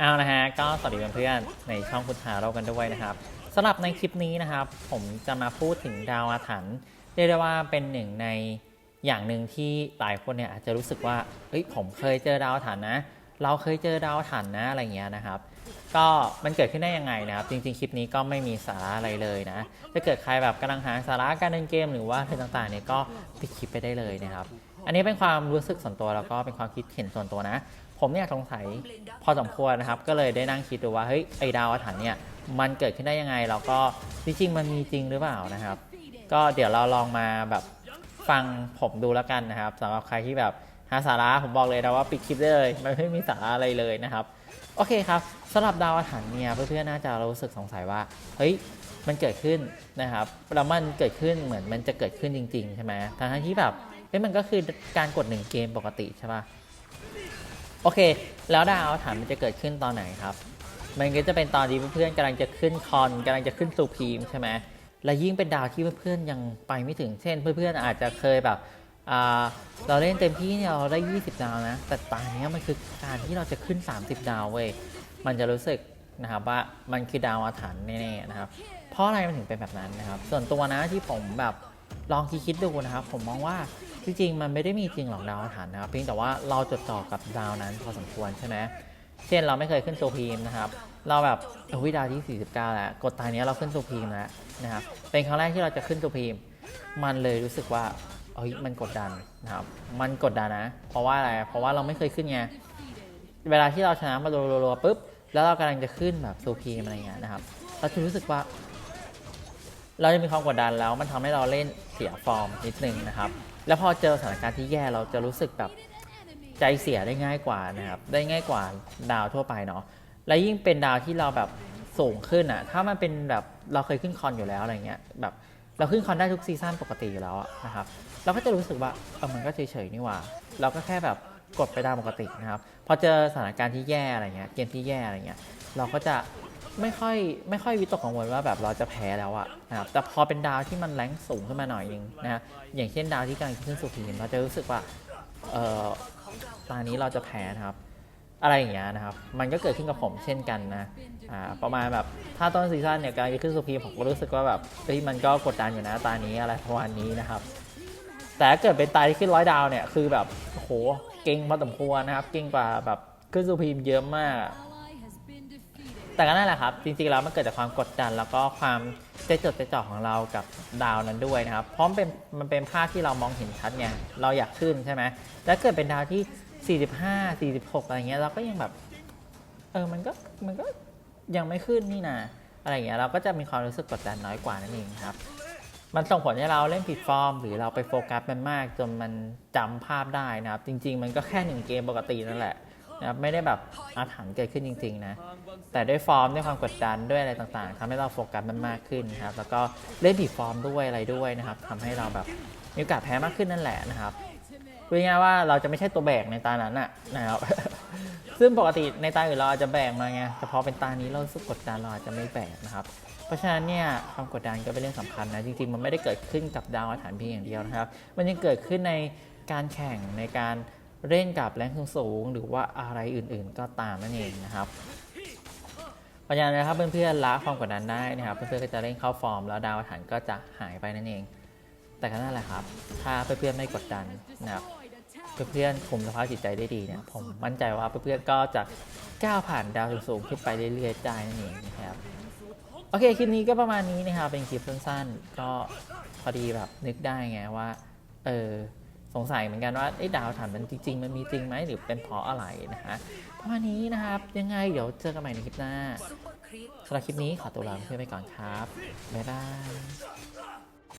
เอานะฮะก็สวัสดีเพื่อนๆในช่องคุณหาเรากันด้วยนะครับสำหรับในคลิปนี้นะครับ ผมจะมาพูดถึงดาวอาถรรพ์เรียกได้ว่าเป็นหนึ่งในอย่างหนึ่งที่หลายคนเนี่ยอาจจะรู้สึกว่าเฮ้ยผมเคยเจอดาวอาถรรพ์นะ เราเคยเจอดาวอาถรรพ์นะอะไรเงี้ยนะครับ ก็มันเกิดขึ้นได้ยังไงนะครับ จริงๆคลิปนี้ก็ไม่มีสาระอะไรเลยนะถ้าเกิดใครแบบกำลังหาสาระการเล่นเกมหรือว่าอะไรต่างๆเนี่ยก็ปิดคลิปไปได้เลยนะครับ อันนี้เป็นความรู้สึกส่วนตัวแล้วก็เป็นความคิดเห็นส่วนตัวนะ ผมเนี่ยสงสัยพอสมควรนะครับ ก็เลยได้นั่งคิดดูว่าเฮ้ยไอดาวอาถรรพ์เนี่ยมันเกิดขึ้นได้ยังไงแล้วก็จริงๆมันมีจริงหรือเปล่านะครับ ก็เดี๋ยวเราลองมาแบบฟังผมดูแล้วกันนะครับสำหรับใครที่แบบหาสาระผมบอกเลยนะว่าปิดคลิปได้เลยมันไม่มีสาระอะไรเลยนะครับโอเคครับสำหรับดาวอาถรรพ์เนี่ยเพื่อนๆน่าจะรู้สึกสงสัยว่าเฮ้ยมันเกิดขึ้นนะครับแล้วมันเกิดขึ้นเหมือนมันจะเกิดขึ้นจริง ๆ ใช่ไหมทั้งที่แบบ เฮ้ยมันก็คือการกดหนึ่งเกมปกติใช่ปะโอเค แล้วดาวอาถรรพ์มันจะเกิดขึ้นตอนไหนครับ มันก็จะเป็นตอนที่เพื่อนๆกำลังจะขึ้นคอนกำลังจะขึ้นซูพีมใช่ไหมและยิ่งเป็นดาวที่เพื่อนๆยังไปไม่ถึง เช่น เพื่อนๆอาจจะเคยแบบเราเล่นเต็มที่เนี่ยเราได้ 20 ดาวนะ แต่ตอนนี้มันคือการที่เราจะขึ้น 30 ดาวเว้ย มันจะรู้สึกนะครับว่ามันคือดาวอาถรรพ์แน่ๆนะครับ เพราะอะไรมันถึงเป็นแบบนั้นนะครับ ส่วนตัวนะที่ผมแบบ ลองคิดดูนะครับผมมองว่าจริงๆมันไม่ได้มีจริงหรอกดาวอาถรรพ์นะครับเพียงแต่ว่าเราจดจ่อกับดาวนั้นพอสมควรใช่ไหมเช่นเราไม่เคยขึ้นโซพีมนะครับ เราแบบเออวิดาวที่ 49 แล้ว กดตายนี้เราขึ้นโซพีมแล้วนะครับ เป็นครั้งแรกที่เราจะขึ้นโซพีม มันเลยรู้สึกว่าเฮ้ยมันกดดันนะครับ มันกดดันนะ เพราะว่าอะไร เพราะว่าเราไม่เคยขึ้นไง เวลาที่เราชนะมารัวๆปุ๊บ แล้วเรากำลังจะขึ้นแบบโซพีมอะไรเงี้ยนะครับ เราจะรู้สึกว่า เราจะมีความกดดันแล้วมันทำให้เราเล่นเสียฟอร์มนิดนึงนะครับ แล้วพอเจอสถานการณ์ที่แย่เราจะรู้สึกแบบใจเสียได้ง่ายกว่านะครับ ได้ง่ายกว่าดาวทั่วไปเนาะ และยิ่งเป็นดาวที่เราแบบสูงขึ้นอะถ้ามันเป็นแบบเราเคยขึ้นคอนอยู่แล้วอะไรเงี้ย แบบเราขึ้นคอนได้ทุกซีซั่นปกติอยู่แล้วนะครับ เราก็จะรู้สึกว่าเออมันก็เฉยๆนี่หว่า เราก็แค่แบบกดไปตามปกตินะครับ พอเจอสถานการณ์ที่แย่อะไรเงี้ย เกมที่แย่อะไรเงี้ย เราก็จะ ไม่ค่อยไม่ค่อยวิตกกังวลว่าแบบเราจะแพ้แล้วอะนะครับแต่พอเป็นดาวที่มันแรงสูงขึ้นมาหน่อยนึงนะอย่างเช่นดาวที่กำลังขึ้นสู่พีมเราจะรู้สึกว่าเออตอนนี้เราจะแพ้นะครับ อะไรอย่างเงี้ยนะครับ มันก็เกิดขึ้นกับผมเช่นกันนะอ่าประมาณแบบถ้าต้นซีซั่นเนี่ยการจะขึ้นสุพีมผมก็รู้สึกว่าแบบเฮ้ยมันก็กดดันอยู่นะตอนนี้อะไรประมาณนี้นะครับ แต่เกิดเป็นตายที่ขึ้นร้อยดาวเนี่ยคือแบบโอ้โหเก่งพอสมควรนะครับ เก่งกว่าแบบขึ้นสุพีมเยอะมาก แต่ก็นั่นแหละครับ จริงๆแล้วมันเกิดจากความกดดัน แล้วก็ความใจจดใจจ่อของเรากับดาวนั้นด้วยนะครับ เพราะมันเป็นมันเป็นภาพที่เรามองเห็นชัดไงเราอยากขึ้นใช่ไหมแล้วเกิดเป็นดาวที่ 45 46 อะไรเงี้ยเราก็ยังแบบ เออมันก็มันก็ยังไม่ขึ้นนี่นะอะไรเงี้ยเราก็จะมีความรู้สึกกดดันน้อยกว่านั่นเองครับ มันส่งผลให้เราเล่นผิดฟอร์ม หรือเราไปโฟกัสมันมากจนมันจำภาพได้นะครับ จริง ๆ มันก็แค่หนึ่งเกมปกตินั่นแหละ นะครับไม่ได้แบบอาถรรพ์เกิดขึ้นจริง ๆ นะ แต่ด้วยฟอร์มด้วยความกดดันด้วยอะไรต่างๆทำให้เราโฟกัสมันมากขึ้นนะครับ แล้วก็เล่นผิดฟอร์มด้วยอะไรด้วยนะครับทำให้เราแบบมีโอกาสแพ้มากขึ้นนั่นแหละนะครับพูดง่ายๆว่าเราจะไม่ใช่ตัวแบกในตานั้นน่ะนะครับ ซึ่งปกติในตาอื่นเราอาจจะแบกมาไง แต่พอเป็นตานี้เราสึกกดดันเราอาจจะไม่แบกนะครับ เพราะฉะนั้นเนี่ยความกดดันก็เป็นเรื่องสำคัญนะ จริงๆ มันไม่ได้เกิดขึ้นกับดาวอาถรรพ์เพียงอย่างเดียวนะครับ มันยังเกิดขึ้นในการแข่งในการ เล่นกับแรงสูงหรือว่าอะไรอื่นๆ ก็ตามนั่นเองนะครับเพราะฉะนั้นนะครับเพื่อนๆละความกดดันได้นะครับเพื่อนๆก็จะเล่นเข้าฟอร์ม แล้วดาวอาถรรพ์ก็จะหายไปนั่นเอง แต่ก็นั่นแหละครับ ถ้าเพื่อนๆไม่กดดันนะครับเพื่อนๆคุมสภาพจิตใจได้ดีเนี่ยผมมั่นใจว่าเพื่อนๆก็จะก้าวผ่านดาวสูงขึ้นไปเรื่อยๆได้นั่นเองนะครับโอเคคลิปนี้ก็ประมาณนี้นะครับเป็นคลิปสั้นๆ ก็พอดีแบบนึกได้ไงว่าเออ สงสัยเหมือนกันว่าไอ้ดาวถันมันจริงๆ มันมีจริงไหมหรือเป็นเพราะอะไรนะฮะประมาณนี้นะครับยังไงเดี๋ยวเจอกันใหม่ในคลิปหน้าสำหรับคลิปนี้ขอตัวลาเพื่อนไปก่อนครับบ๊ายบาย